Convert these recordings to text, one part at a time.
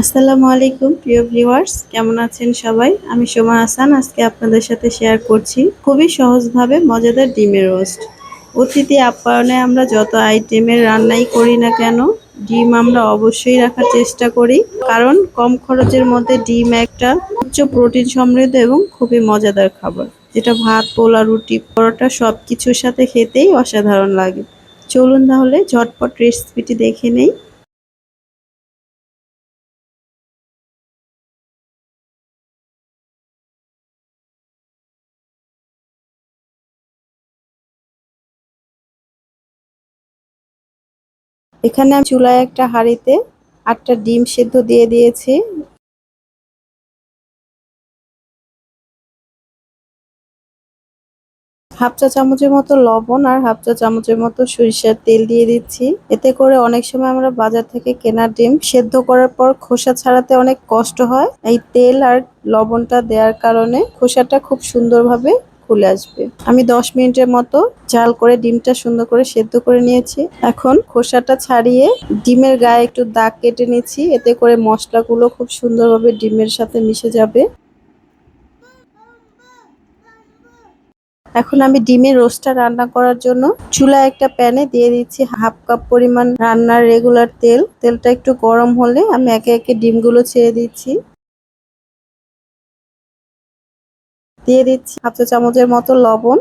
আসসালামু আলাইকুম, প্রিয় ভিউয়ার্স। কেমন আছেন সবাই? আমি সোমা হাসান আজকে আপনাদের সাথে শেয়ার করছি খুবই সহজভাবে মজাদার ডিমের রোস্ট। অতিথি আপ্যায়নে আমরা যত আইটেমের রান্নাই করি না কেন, ডিম আমরা অবশ্যই রাখার চেষ্টা করি। কারণ কম খরচের মধ্যে ডিম একটা উচ্চ প্রোটিন সমৃদ্ধ এবং খুবই মজাদার খাবার, যেটা ভাত, পোলা, রুটি, পরোটা সব কিছুর সাথে খেতেই অসাধারণ লাগে। চলুন তাহলে ঝটপট রেসিপিটি দেখে নেই। এখানে আমি চুলায় একটা হাঁড়িতে আটটা ডিম সেদ্ধ দিয়ে দিয়েছি। হাফ চা চামচের মতো লবণ আর হাফ চা চামচের মতো সরিষার তেল দিয়ে দিচ্ছি। এতে করে অনেক সময় আমরা বাজার থেকে কেনা ডিম সেদ্ধ করার পর খোসা ছাড়াতে অনেক কষ্ট হয়। এই তেল আর লবণটা দেওয়ার কারণে খোসাটা খুব সুন্দরভাবে খুলে আসবে। আমি দশ মিনিটের মতো জাল করে ডিমটা সুন্দর করে সেদ্ধ করে নিয়েছি। এখন খোসাটা ছাড়িয়ে ডিমের গায়ে একটু দাগ কেটে নিচ্ছি। এতে করে মশলাগুলো খুব সুন্দরভাবে ডিমের সাথে মিশে যাবে। এখন আমি ডিমের রোস্টটা রান্না করার জন্য চুলায় একটা প্যানে দিয়ে দিচ্ছি হাফ কাপ পরিমাণ রান্নার রেগুলার তেল। তেলটা একটু গরম হলে আমি একে একে ডিমগুলো ছেড়ে দিচ্ছি। দিয়ে দিচ্ছি হাফ চা চামচের মতো লবণ।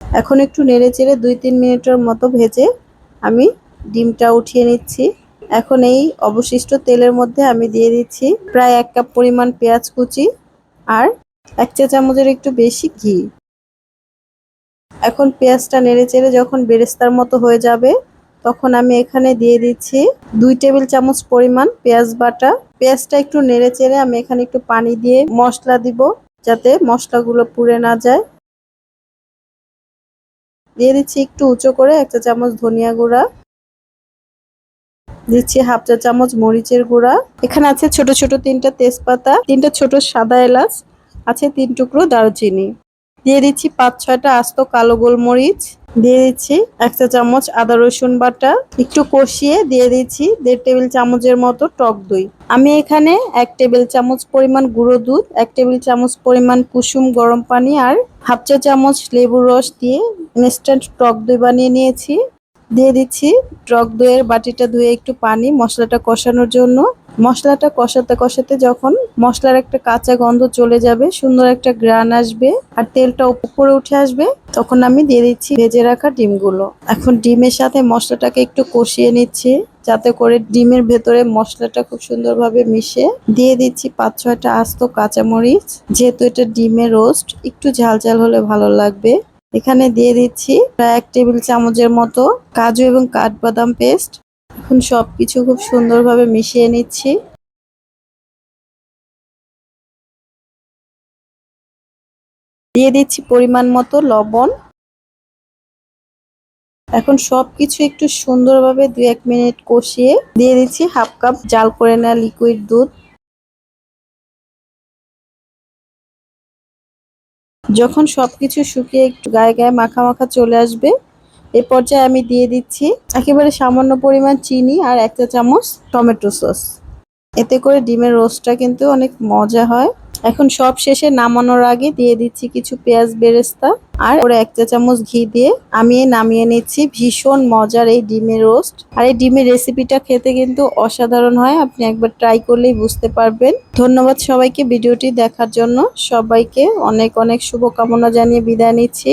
এখন একটু নেড়ে চেড়ে দুই তিন মিনিটের মতো ভেজে আমি ডিমটা উঠিয়ে নিচ্ছি। এখন এই অবশিষ্ট তেলের মধ্যে আমি দিয়ে দিচ্ছি প্রায় এক কাপ পরিমাণ পেঁয়াজ কুচি আর এক চা চামচের একটু বেশি ঘি। এখন পেঁয়াজটা নেড়ে চেড়ে যখন বেরেস্তার মতো হয়ে যাবে, তখন আমি এখানে দিয়ে দিচ্ছি দুই টেবিল চামচ পরিমাণ পেঁয়াজ বাটা পেঁয়াজটা একটু নেড়ে চেড়ে আমি এখানে একটু পানি দিয়ে মশলা দিব যাতে মশলাগুলো পুড়ে না যায়। দিয়ে দিচ্ছি একটু উঁচু করে একটা চামচ ধনিয়া গুঁড়া। দিচ্ছি হাফ চা চামচ মরিচের গুঁড়া। এখানে আছে ছোট ছোট তিনটা তেজপাতা, তিনটা ছোট সাদা এলাচ, আছে তিন টুকরো দারুচিনি। দিয়ে দিচ্ছি পাঁচ ছয়টা আস্ত কালো গোলমরিচ। দিয়ে দিচ্ছি। এক চা চামচ আদা রসুন বাটা, একটু কষিয়ে দিয়ে দিচ্ছি দেড় টেবিল চামচের মতো টক দই। আমি এখানে এক টেবিল চামচ পরিমাণ গুঁড়ো দুধ, এক টেবিল চামচ পরিমাণ কুসুম গরম পানি আর হাফ চা চামচ লেবুর রস দিয়ে ইনস্ট্যান্ট টক দই বানিয়ে নিয়েছি। দিয়ে দিচ্ছি টক দইয়ের বাটিটা ধুয়ে একটু পানি, মশলাটা কষানোর জন্য। মশলাটা কষাতে কষাতে যখন মশলার একটা কাঁচা গন্ধ চলে যাবে, সুন্দর একটা গ্রান আসবে আর তেলটা উপরে উঠে আসবে, তখন আমি দিয়ে দিচ্ছি ভেজে রাখা ডিমগুলো। এখন ডিমের সাথে মশলাটাকে একটু কষিয়ে নিচ্ছি, যাতে করে ডিমের ভেতরে মশলাটা খুব সুন্দরভাবে মিশে। দিয়ে দিচ্ছি পাঁচ ছয়টা আস্ত কাঁচামরিচ, যেহেতু এটা ডিমের রোস্ট, একটু ঝাল ঝাল হলে ভালো লাগবে। এখানে দিয়ে দিচ্ছি প্রায় এক টেবিল চামচের মতো কাজু এবং কাঠবাদাম পেস্ট। এখন সবকিছু খুব সুন্দরভাবে মিশিয়ে নিচ্ছি। দিয়ে দিচ্ছি পরিমাণ মতো লবণ। এখন সবকিছু একটু সুন্দরভাবে দু এক মিনিট কষিয়ে দিয়ে দিচ্ছি হাফ কাপ জাল করে নেওয়া লিকুইড দুধ। যখন সবকিছু শুকিয়ে একটু গায়ে গায়ে মাখা মাখা চলে আসবে এ পর্যায়ে আমি দিয়ে দিচ্ছি একেবারে সামান্য পরিমাণ চিনি আর একটা চামচ টমেটো সস। এতে করে ডিমের রোস্টটা কিন্তু অনেক মজা হয়। এখন সব শেষে নামানোর আগে দিয়ে দিচ্ছি কিছু পেঁয়াজ বেরেস্তা আর ওরা এক চা চামচ ঘি দিয়ে আমি নামিয়ে নিচ্ছি ভীষণ মজার এই ডিমের রোস্ট। আর এই ডিমের রেসিপিটা খেতে কিন্তু অসাধারণ হয়, আপনি একবার ট্রাই করলেই বুঝতে পারবেন। ধন্যবাদ সবাইকে ভিডিওটি দেখার জন্য। সবাইকে অনেক অনেক শুভকামনা জানিয়ে বিদায় নিচ্ছি।